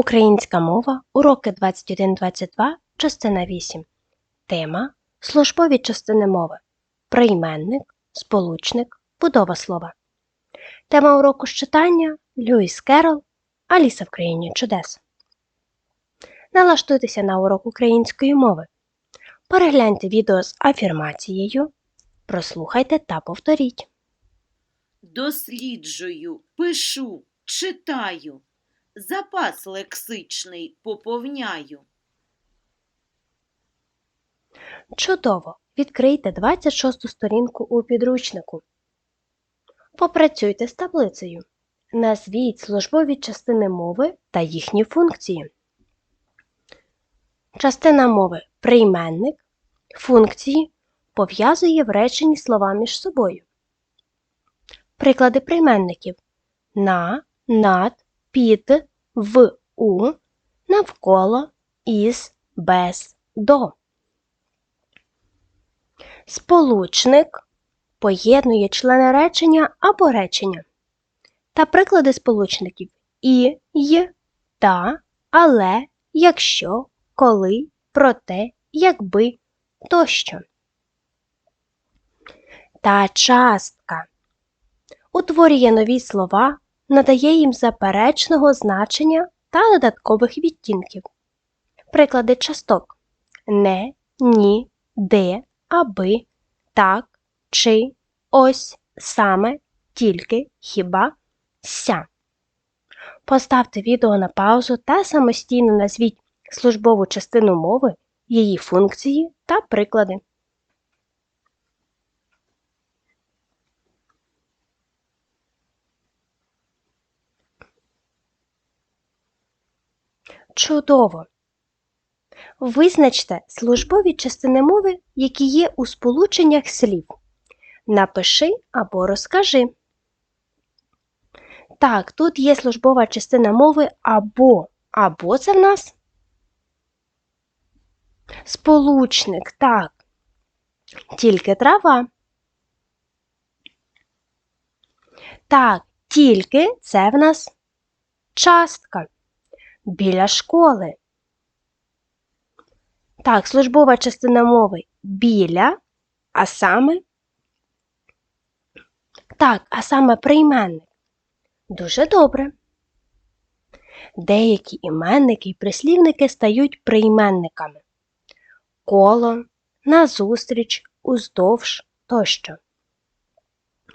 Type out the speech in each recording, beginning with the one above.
Українська мова, уроки 21-22, частина 8. Тема Службові частини мови. Прийменник, сполучник, будова слова. Тема уроку читання Льюіс Керол Аліса в країні чудес. Налаштуйтеся на урок української мови. Перегляньте відео з афірмацією. Прослухайте та повторіть. Досліджую, пишу, читаю, запас лексичний поповняю. Чудово! Відкрийте 26 сторінку у підручнику. Попрацюйте з таблицею. Назвіть службові частини мови та їхні функції. Частина мови прийменник, функції пов'язує в реченні слова між собою. Приклади прийменників на, над, під, в, у, навколо, із, без, до. Сполучник поєднує члени речення або речення. Та приклади сполучників і, й, та, але, якщо, коли, проте, якби тощо. Та частка утворює нові слова, надає їм заперечного значення та додаткових відтінків. Приклади часток не, ні, де, аби, так, чи, ось, саме, тільки, хіба, ся. Поставте відео на паузу та самостійно назвіть службову частину мови, її функції та приклади. Чудово! Визначте службові частини мови, які є у сполученнях слів. Напиши або розкажи. Так, тут є службова частина мови або. Або це в нас сполучник. Так. Тільки трава. Так, тільки це в нас частка. Біля школи. Так, службова частина мови біля, а саме так, а саме прийменник. Дуже добре. Деякі іменники і прислівники стають прийменниками. Коло, назустріч, уздовж тощо.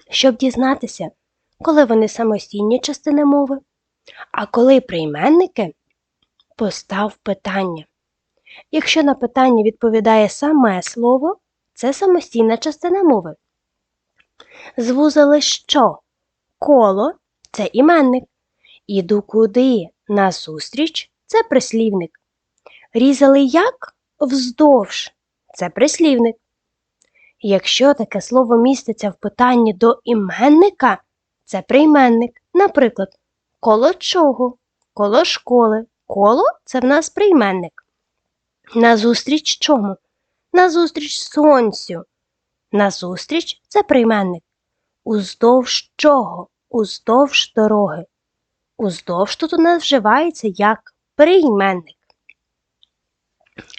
Щоб дізнатися, коли вони самостійні частини мови, а коли прийменники, постав питання. Якщо на питання відповідає саме слово, це самостійна частина мови. Звузили що? Коло це іменник. Іду куди? Назустріч це прислівник. Різали як? Вздовж це прислівник. Якщо таке слово міститься в питанні до іменника, це прийменник. Наприклад, коло чого? Коло школи. Коло це в нас прийменник. Назустріч чому? Назустріч сонцю. Назустріч це прийменник. Уздовж чого? Уздовж дороги. Уздовж тут у нас вживається як прийменник.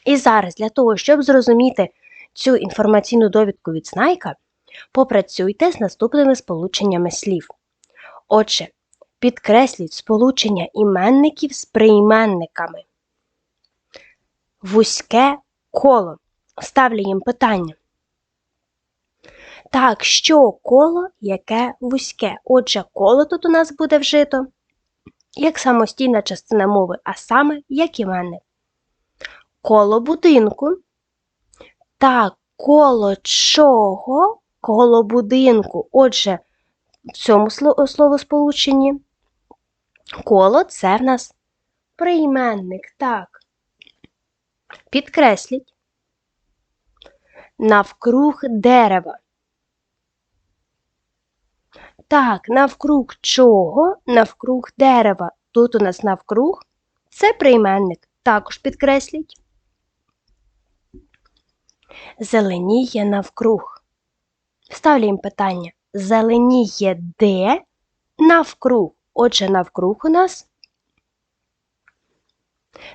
І зараз для того, щоб зрозуміти цю інформаційну довідку від Снайка, попрацюйте з наступними сполученнями слів. Отже, підкресліть сполучення іменників з прийменниками. Вузьке коло. Ставлю їм питання. Так, що коло, яке вузьке? Отже, коло тут у нас буде вжито як самостійна частина мови, а саме як іменник. Коло будинку. Так, коло чого? Коло будинку. Отже, в цьому словосполученні коло це в нас прийменник. Так. Підкресліть. Навкруг дерева. Так, навкруг чого? Навкруг дерева. Тут у нас навкруг це прийменник. Також підкресліть. Зеленіє навкруг. Ставлю їм питання. Зеленіє де? Навкруг. Отже, навкруг у нас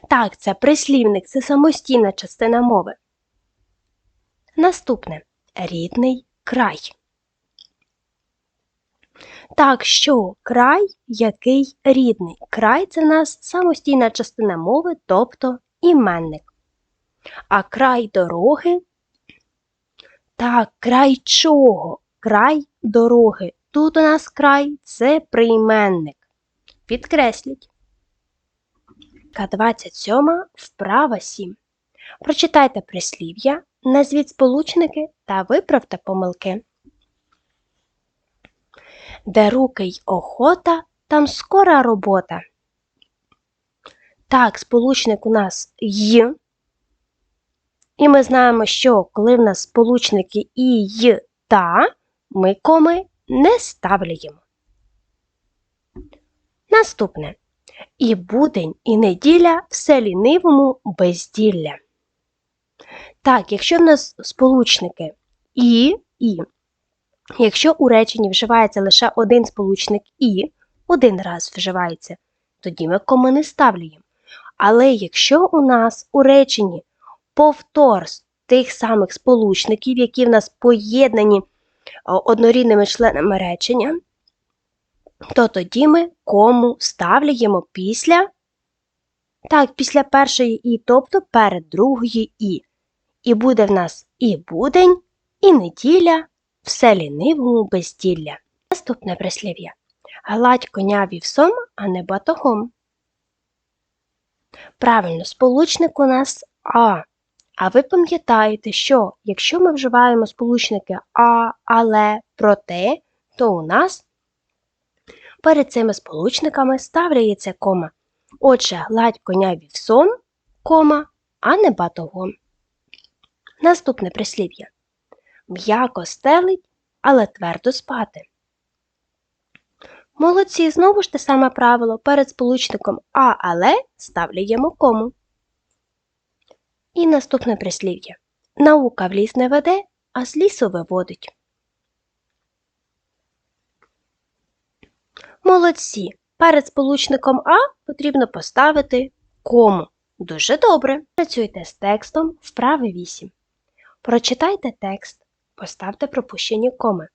Так, це прислівник, це самостійна частина мови. Наступне рідний край. Так, що край який рідний? Край це в нас самостійна частина мови, тобто іменник. А край дороги. Так, край чого? Край дороги. Тут у нас край це прийменник. Підкресліть. К27, вправа 7. Прочитайте прислів'я, назвіть сполучники та виправте помилки. Де руки й охота, там скора робота. Так, сполучник у нас й. І ми знаємо, що коли в нас сполучники і й та, ми коми не ставляємо. Наступне. І будень, і неділя все лінивому безділля. Так, якщо в нас сполучники і, і, якщо у реченні вживається лише один сполучник і, один раз вживається, тоді ми кому не ставляємо. Але якщо у нас у реченні повтор тих самих сполучників, які в нас поєднані однорідними членами речення, то тоді ми кому ставляємо після, так, після першої і, тобто перед другою і. І буде в нас і будень, і неділя, все лінивому безділля. Наступне прислів'я. Гладь коня вівсом, а не батогом. Правильно, сполучник у нас А. А ви пам'ятаєте, що якщо ми вживаємо сполучники А, але, проте, то у нас перед цими сполучниками ставляється кома. Отже, гладь коня вівсом, кома, а не батогом. Наступне прислів'я. М'яко стелить, але твердо спати. Молодці, знову ж те саме правило. Перед сполучником а, але ставляємо кому. І наступне прислів'я. Наука в ліс не веде, а з лісу виводить. Молодці. Перед сполучником А потрібно поставити кому. Дуже добре. Працюйте з текстом вправи 8. Прочитайте текст, поставте пропущені коми.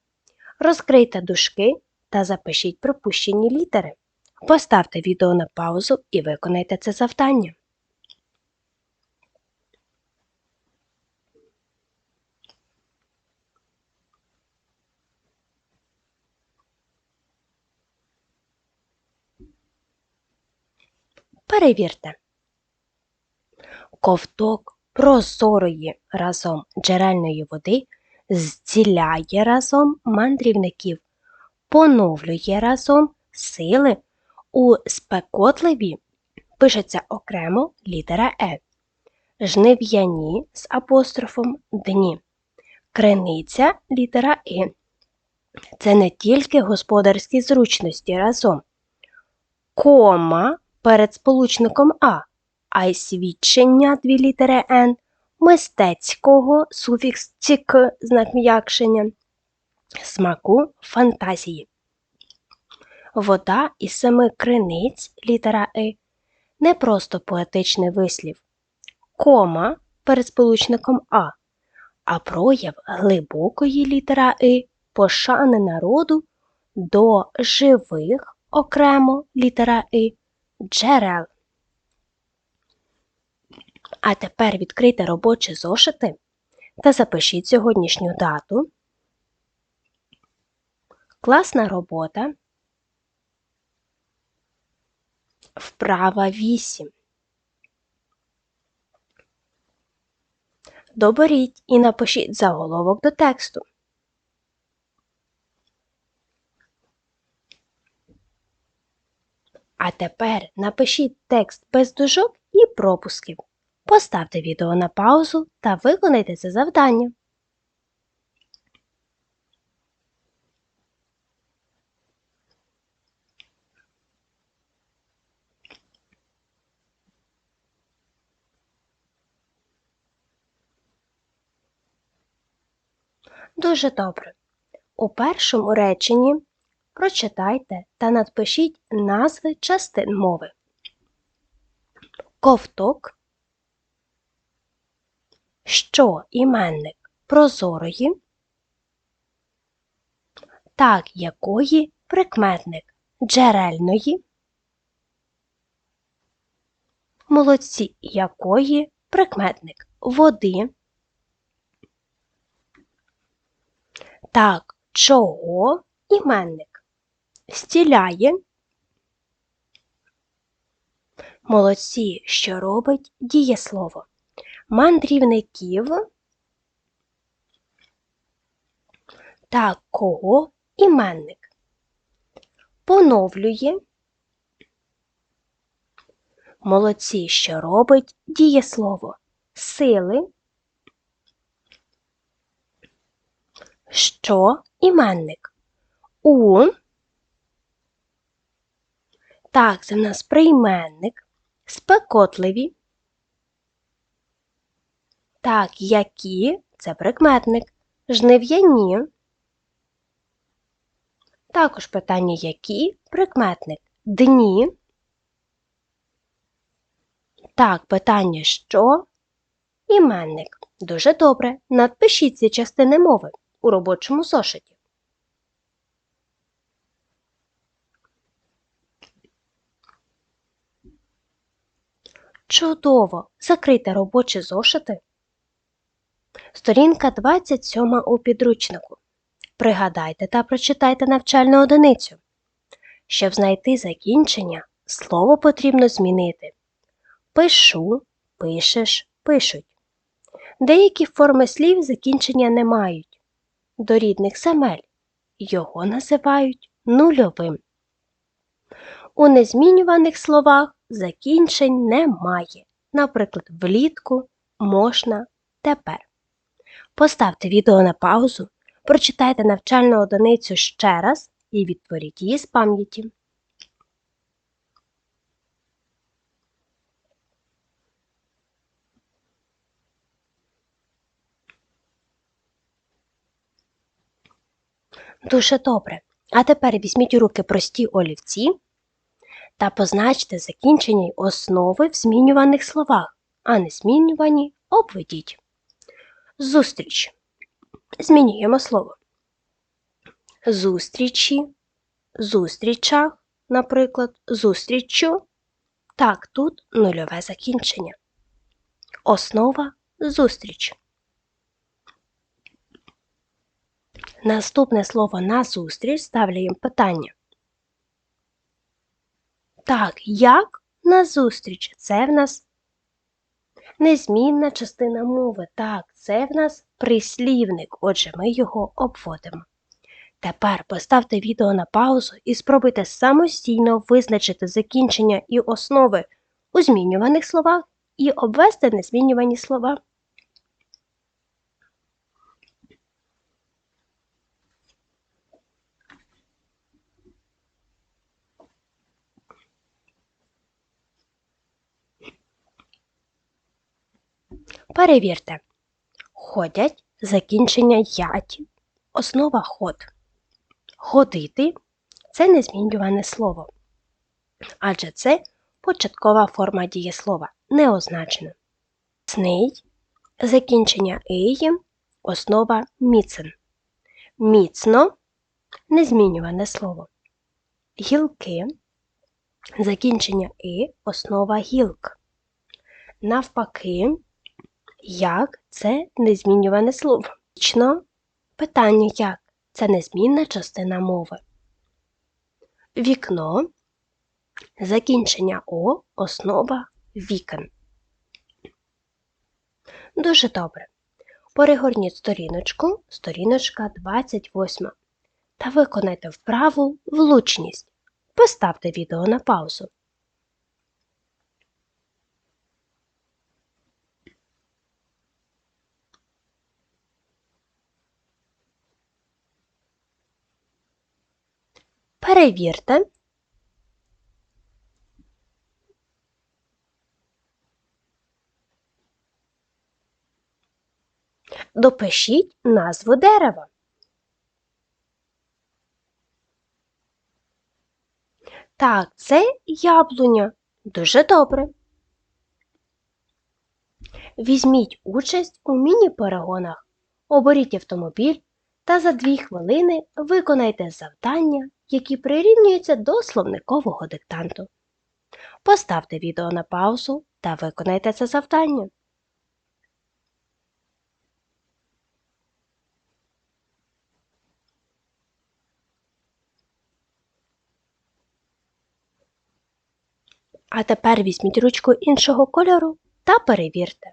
Розкрийте дужки та запишіть пропущені літери. Поставте відео на паузу і виконайте це завдання. Перевірте. Ковток прозорої разом джерельної води зціляє разом мандрівників, поновлює разом сили. У спекотливі пишеться окремо літера Е. Жнив'яні з апострофом дні. Криниця літера І. Це не тільки господарські зручності разом. Кома перед сполучником А, а й свідчення дві літери Н, мистецького суфікс цік, знак м'якшення, смаку фантазії. Вода із семи криниць літера И не просто поетичний вислів, кома перед сполучником А, а прояв глибокої літера И пошани народу до живих окремо літера И джерел. А тепер відкрийте робочі зошити та запишіть сьогоднішню дату. Класна робота. Вправа 8. Доберіть і напишіть заголовок до тексту. А тепер напишіть текст без дужок і пропусків. Поставте відео на паузу та виконайте це завдання. Дуже добре. У першому реченні прочитайте та надпишіть назви частин мови. ковток, що іменник прозорої, так якої прикметник джерельної, молодці якої прикметник води, так чого іменник стіляє, молодці, що робить дієслово, мандрівників, так кого іменник? Поновлює, молодці, що робить дієслово, сили, що іменник? У. Так, це в нас прийменник, спекотливі. Так, які це прикметник, жнив'яні. Також питання які прикметник дні. Так, питання що іменник. Дуже добре. Надпишіть ці частини мови у робочому зошиті. Чудово! Закрийте робочі зошити. Сторінка 27 у підручнику. Пригадайте та прочитайте навчальну одиницю. Щоб знайти закінчення, слово потрібно змінити. Пишу, пишеш, пишуть. Деякі форми слів закінчення не мають. До рідних земель його називають нульовим. У незмінюваних словах закінчень немає. Наприклад, влітку, можна, тепер. Поставте відео на паузу, прочитайте навчальну одиницю ще раз і відтворіть її з пам'яті. Дуже добре. А тепер візьміть у руки прості олівці та позначте закінчення основи в змінюваних словах, а не змінювані обведіть. Зустріч. Змінюємо слово. Зустрічі, зустрічах, наприклад, зустріччю. Так, тут нульове закінчення. Основа зустріч. Наступне слово на зустріч ставляємо питання. Так, як на зустріч? Це в нас незмінна частина мови. Так, це в нас прислівник, отже, ми його обводимо. Тепер поставте відео на паузу і спробуйте самостійно визначити закінчення і основи у змінюваних словах і обвести незмінювані слова. Перевірте. Ходять закінчення яті, основа ход. Ходити це незмінюване слово, адже це початкова форма дієслова, не означена. Сний закінчення «еї» основа міцен. Міцно незмінюване слово. Гілки закінчення «и» основа гілк. Навпаки, як це незмінюване слово. Вічно питання як це незмінна частина мови. Вікно закінчення О основа вікен. Дуже добре. Перегорніть сторіночку, сторіночка 28 та виконайте вправу влучність. Поставте відео на паузу. Перевірте. Допишіть назву дерева. Так, це яблуня. Дуже добре. Візьміть участь у міні-перегонах, оберіть автомобіль та за 2 хвилини виконайте завдання, які прирівнюються до словникового диктанту. Поставте відео на паузу та виконайте це завдання. А тепер візьміть ручку іншого кольору та перевірте.